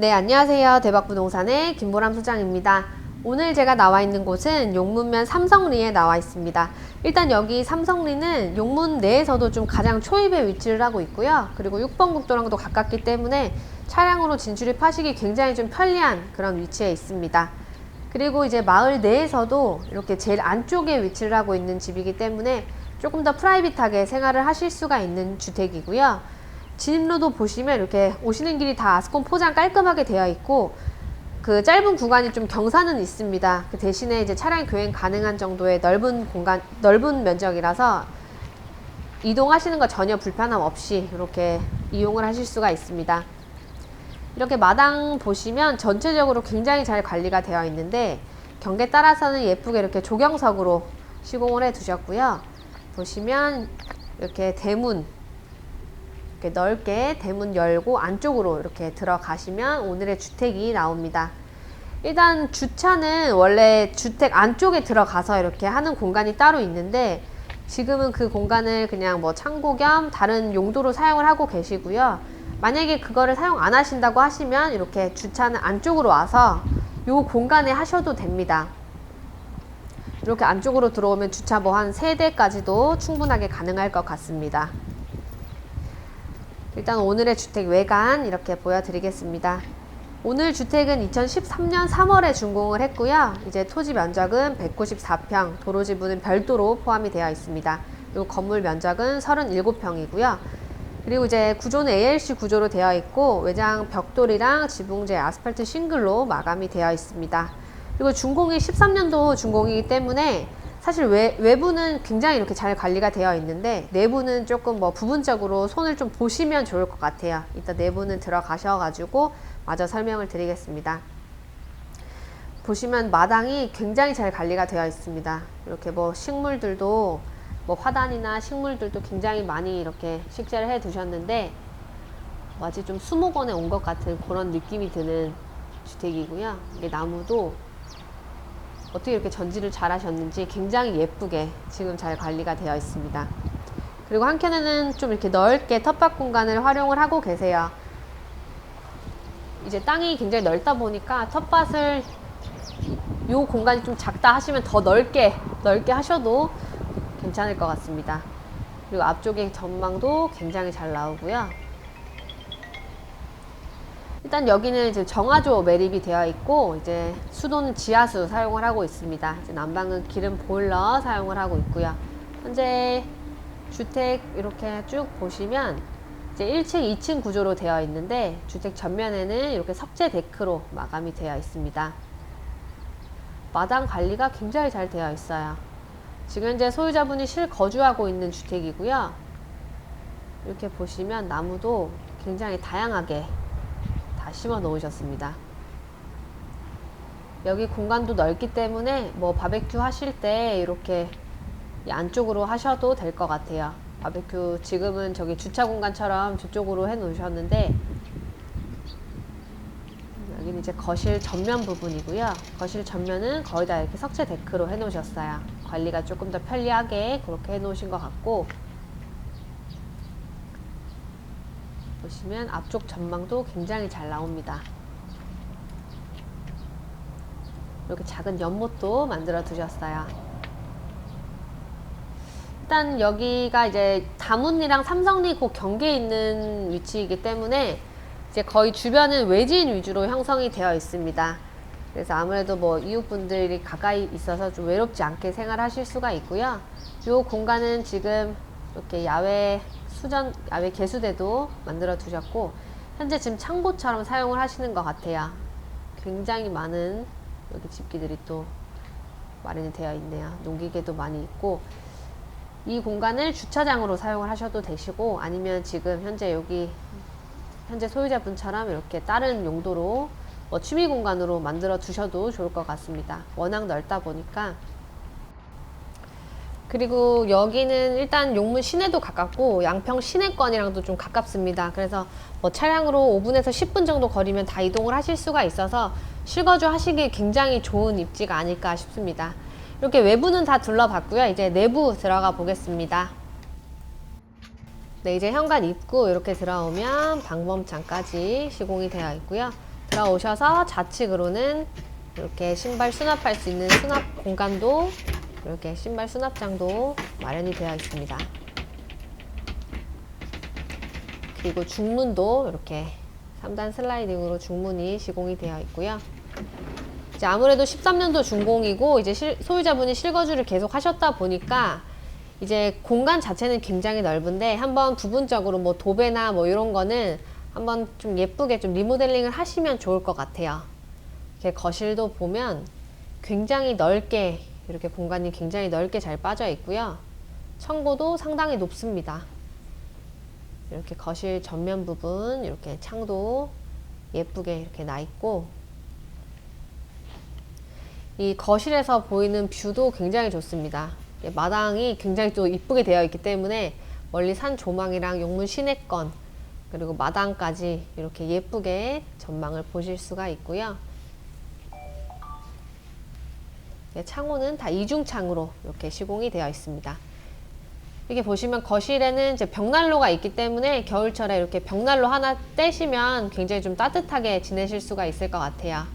네, 안녕하세요. 대박부동산의 김보람 소장입니다. 오늘 제가 나와 있는 곳은 용문면 삼성리에 나와 있습니다. 일단 여기 삼성리는 용문 내에서도 좀 가장 초입에 위치를 하고 있고요. 그리고 6번 국도랑도 가깝기 때문에 차량으로 진출입하시기 굉장히 좀 편리한 그런 위치에 있습니다. 그리고 이제 마을 내에서도 이렇게 제일 안쪽에 위치를 하고 있는 집이기 때문에 조금 더 프라이빗하게 생활을 하실 수가 있는 주택이고요. 진입로도 보시면 이렇게 오시는 길이 다 아스콘 포장 깔끔하게 되어 있고 그 짧은 구간이 좀 경사는 있습니다. 그 대신에 이제 차량 교행 가능한 정도의 넓은 공간, 넓은 면적이라서 이동하시는 거 전혀 불편함 없이 이렇게 이용을 하실 수가 있습니다. 이렇게 마당 보시면 전체적으로 굉장히 잘 관리가 되어 있는데 경계 따라서는 예쁘게 이렇게 조경석으로 시공을 해 두셨고요. 보시면 이렇게 대문 이렇게 넓게 대문 열고 안쪽으로 이렇게 들어가시면 오늘의 주택이 나옵니다. 일단 주차는 원래 주택 안쪽에 들어가서 이렇게 하는 공간이 따로 있는데 지금은 그 공간을 그냥 뭐 창고 겸 다른 용도로 사용을 하고 계시고요. 만약에 그거를 사용 안 하신다고 하시면 이렇게 주차는 안쪽으로 와서 요 공간에 하셔도 됩니다. 이렇게 안쪽으로 들어오면 주차 뭐 한 세대까지도 충분하게 가능할 것 같습니다. 일단 오늘의 주택 외관 이렇게 보여드리겠습니다. 오늘 주택은 2013년 3월에 준공을 했고요. 이제 토지 면적은 194평, 도로 지분은 별도로 포함이 되어 있습니다. 그리고 건물 면적은 37평이고요. 그리고 이제 구조는 ALC 구조로 되어 있고 외장 벽돌이랑 지붕재 아스팔트 싱글로 마감이 되어 있습니다. 그리고 준공이 13년도 준공이기 때문에 사실 외, 외부는 굉장히 이렇게 잘 관리가 되어 있는데 내부는 조금 뭐 부분적으로 손을 좀 보시면 좋을 것 같아요. 이따 내부는 들어가셔가지고 마저 설명을 드리겠습니다. 보시면 마당이 굉장히 잘 관리가 되어 있습니다. 이렇게 뭐 식물들도 뭐 화단이나 식물들도 굉장히 많이 이렇게 식재를 해 두셨는데 마치 좀 수목원에 온 것 같은 그런 느낌이 드는 주택이고요. 이게 나무도 어떻게 이렇게 전지를 잘 하셨는지 굉장히 예쁘게 지금 잘 관리가 되어 있습니다. 그리고 한켠에는 좀 이렇게 넓게 텃밭 공간을 활용을 하고 계세요. 이제 땅이 굉장히 넓다 보니까 텃밭을 요 공간이 좀 작다 하시면 더 넓게 넓게 하셔도 괜찮을 것 같습니다. 그리고 앞쪽에 전망도 굉장히 잘 나오고요. 일단 여기는 이제 정화조 매립이 되어 있고 이제 수도는 지하수 사용을 하고 있습니다. 이제 난방은 기름 보일러 사용을 하고 있고요. 현재 주택 이렇게 쭉 보시면 이제 1층, 2층 구조로 되어 있는데 주택 전면에는 이렇게 석재 데크로 마감이 되어 있습니다. 마당 관리가 굉장히 잘 되어 있어요. 지금 현재 소유자분이 실거주하고 있는 주택이고요. 이렇게 보시면 나무도 굉장히 다양하게 다 심어 놓으셨습니다. 여기 공간도 넓기 때문에 뭐 바베큐 하실 때 이렇게 이 안쪽으로 하셔도 될 것 같아요. 바베큐 지금은 저기 주차 공간처럼 저쪽으로 해 놓으셨는데 여기는 이제 거실 전면 부분이고요. 거실 전면은 거의 다 이렇게 석재 데크로 해 놓으셨어요. 관리가 조금 더 편리하게 그렇게 해 놓으신 것 같고 보시면 앞쪽 전망도 굉장히 잘 나옵니다. 이렇게 작은 연못도 만들어 두셨어요. 일단 여기가 이제 다문리랑 삼성리 그 경계에 있는 위치이기 때문에 이제 거의 주변은 외지인 위주로 형성이 되어 있습니다. 그래서 아무래도 뭐 이웃분들이 가까이 있어서 좀 외롭지 않게 생활하실 수가 있고요. 이 공간은 지금 이렇게 야외 수전, 야외 개수대도 만들어 두셨고, 현재 지금 창고처럼 사용을 하시는 것 같아요. 굉장히 많은 여기 집기들이 또 마련이 되어 있네요. 농기계도 많이 있고, 이 공간을 주차장으로 사용을 하셔도 되시고, 아니면 지금 현재 여기, 현재 소유자분처럼 이렇게 다른 용도로 뭐 취미 공간으로 만들어 두셔도 좋을 것 같습니다. 워낙 넓다 보니까 그리고 여기는 일단 용문 시내도 가깝고 양평 시내권이랑도 좀 가깝습니다. 그래서 뭐 차량으로 5분에서 10분 정도 거리면 다 이동을 하실 수가 있어서 실거주 하시기 굉장히 좋은 입지가 아닐까 싶습니다. 이렇게 외부는 다 둘러봤고요. 이제 내부 들어가 보겠습니다. 네, 이제 현관 입구 이렇게 들어오면 방범창까지 시공이 되어 있고요. 들어오셔서 좌측으로는 이렇게 신발 수납할 수 있는 수납 공간도 이렇게 신발 수납장도 마련이 되어 있습니다. 그리고 중문도 이렇게 3단 슬라이딩으로 중문이 시공이 되어 있고요. 이제 아무래도 13년도 준공이고 이제 실- 소유자분이 실거주를 계속 하셨다 보니까 이제 공간 자체는 굉장히 넓은데 한번 부분적으로 뭐 도배나 뭐 이런 거는 한번 좀 예쁘게 좀 리모델링을 하시면 좋을 것 같아요. 이렇게 거실도 보면 굉장히 넓게 이렇게 공간이 굉장히 넓게 잘 빠져 있고요. 청고도 상당히 높습니다. 이렇게 거실 전면 부분 이렇게 창도 예쁘게 이렇게 나 있고 이 거실에서 보이는 뷰도 굉장히 좋습니다. 예, 마당이 굉장히 또 이쁘게 되어 있기 때문에 멀리 산 조망이랑 용문 시내권 그리고 마당까지 이렇게 예쁘게 전망을 보실 수가 있고요. 네, 창호는 다 이중창으로 이렇게 시공이 되어 있습니다. 이렇게 보시면 거실에는 이제 벽난로가 있기 때문에 겨울철에 이렇게 벽난로 하나 떼시면 굉장히 좀 따뜻하게 지내실 수가 있을 것 같아요.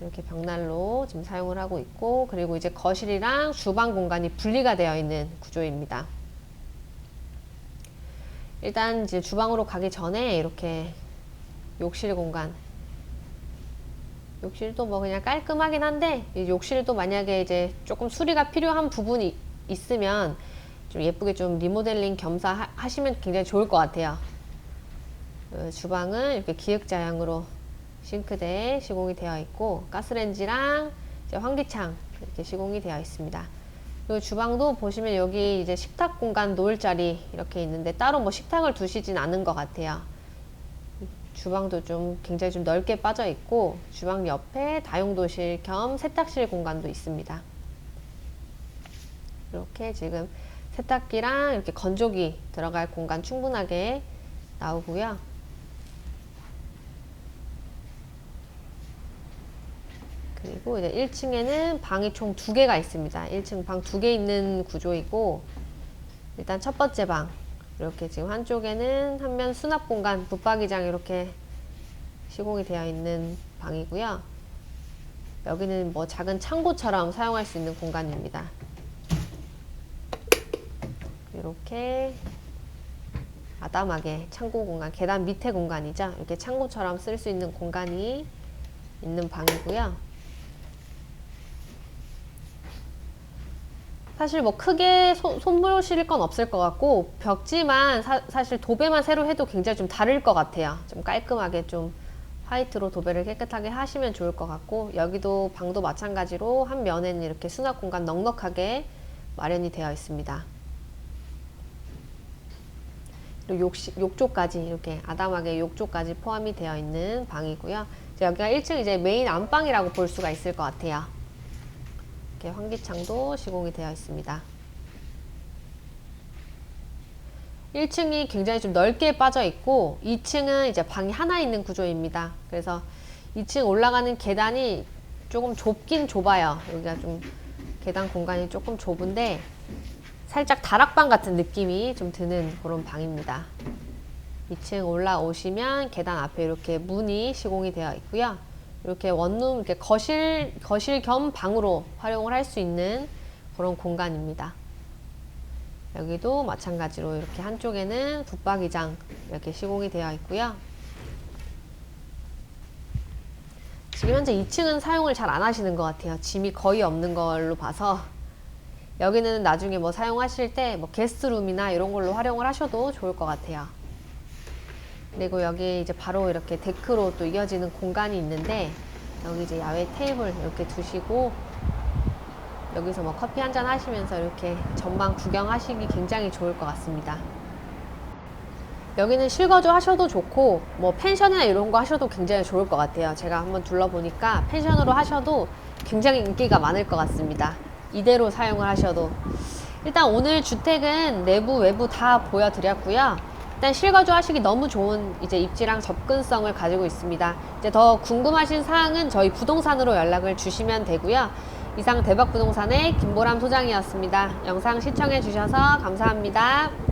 이렇게 벽난로 지금 사용을 하고 있고 그리고 이제 거실이랑 주방 공간이 분리가 되어 있는 구조입니다. 일단 이제 주방으로 가기 전에 이렇게 욕실 공간 욕실도 뭐 그냥 깔끔하긴 한데 이 욕실도 만약에 이제 조금 수리가 필요한 부분이 있으면 좀 예쁘게 좀 리모델링 겸사 하- 하시면 굉장히 좋을 것 같아요. 어, 주방은 이렇게 기역자형으로 싱크대 시공이 되어 있고 가스레인지랑 이제 환기창 이렇게 시공이 되어 있습니다. 그리고 주방도 보시면 여기 이제 식탁 공간 놓을 자리 이렇게 있는데 따로 뭐 식탁을 두시진 않은 것 같아요. 주방도 좀 굉장히 좀 넓게 빠져 있고 주방 옆에 다용도실 겸 세탁실 공간도 있습니다. 이렇게 지금 세탁기랑 이렇게 건조기 들어갈 공간 충분하게 나오고요. 그리고 이제 1층에는 방이 총 두 개가 있습니다. 1층 방 두 개 있는 구조이고 일단 첫 번째 방 이렇게 지금 한쪽에는 한면 수납 공간 붙박이장 이렇게 시공이 되어 있는 방이고요. 여기는 뭐 작은 창고처럼 사용할 수 있는 공간입니다. 이렇게 아담하게 창고 공간, 계단 밑에 공간이죠. 이렇게 창고처럼 쓸 수 있는 공간이 있는 방이고요. 사실 뭐 크게 소- 손보실 건 없을 것 같고 벽지만 사, 실 도배만 새로 해도 굉장히 좀 다를 것 같아요. 좀 깔끔하게 좀 화이트로 도배를 깨끗하게 하시면 좋을 것 같고 여기도 방도 마찬가지로 한 면에는 이렇게 수납 공간 넉넉하게 마련이 되어 있습니다. 그리고 욕실, 욕조까지 이렇게 아담하게 욕조까지 포함이 되어 있는 방이고요. 여기가 1층 이제 메인 안방이라고 볼 수가 있을 것 같아요. 이렇게 환기창도 시공이 되어 있습니다. 1층이 굉장히 좀 넓게 빠져 있고 2층은 이제 방이 하나 있는 구조입니다. 그래서 2층 올라가는 계단이 조금 좁긴 좁아요. 여기가 좀 계단 공간이 조금 좁은데 살짝 다락방 같은 느낌이 좀 드는 그런 방입니다. 2층 올라오시면 계단 앞에 이렇게 문이 시공이 되어 있고요. 이렇게 원룸, 이렇게 거실, 거실 겸 방으로 활용을 할 수 있는 그런 공간입니다. 여기도 마찬가지로 이렇게 한쪽에는 붙박이장 이렇게 시공이 되어 있고요. 지금 현재 2층은 사용을 잘 안 하시는 것 같아요. 짐이 거의 없는 걸로 봐서 여기는 나중에 뭐 사용하실 때 뭐 게스트룸이나 이런 걸로 활용을 하셔도 좋을 것 같아요. 그리고 여기 이제 바로 이렇게 데크로 또 이어지는 공간이 있는데 여기 이제 야외 테이블 이렇게 두시고 여기서 뭐 커피 한 잔 하시면서 이렇게 전망 구경하시기 굉장히 좋을 것 같습니다. 여기는 실거주 하셔도 좋고 뭐 펜션이나 이런 거 하셔도 굉장히 좋을 것 같아요. 제가 한번 둘러보니까 펜션으로 하셔도 굉장히 인기가 많을 것 같습니다. 이대로 사용을 하셔도 일단 오늘 주택은 내부 외부 다 보여드렸고요. 일단 실거주 하시기 너무 좋은 이제 입지랑 접근성을 가지고 있습니다. 이제 더 궁금하신 사항은 저희 부동산으로 연락을 주시면 되고요. 이상 대박부동산의 김보람 소장이었습니다. 영상 시청해 주셔서 감사합니다.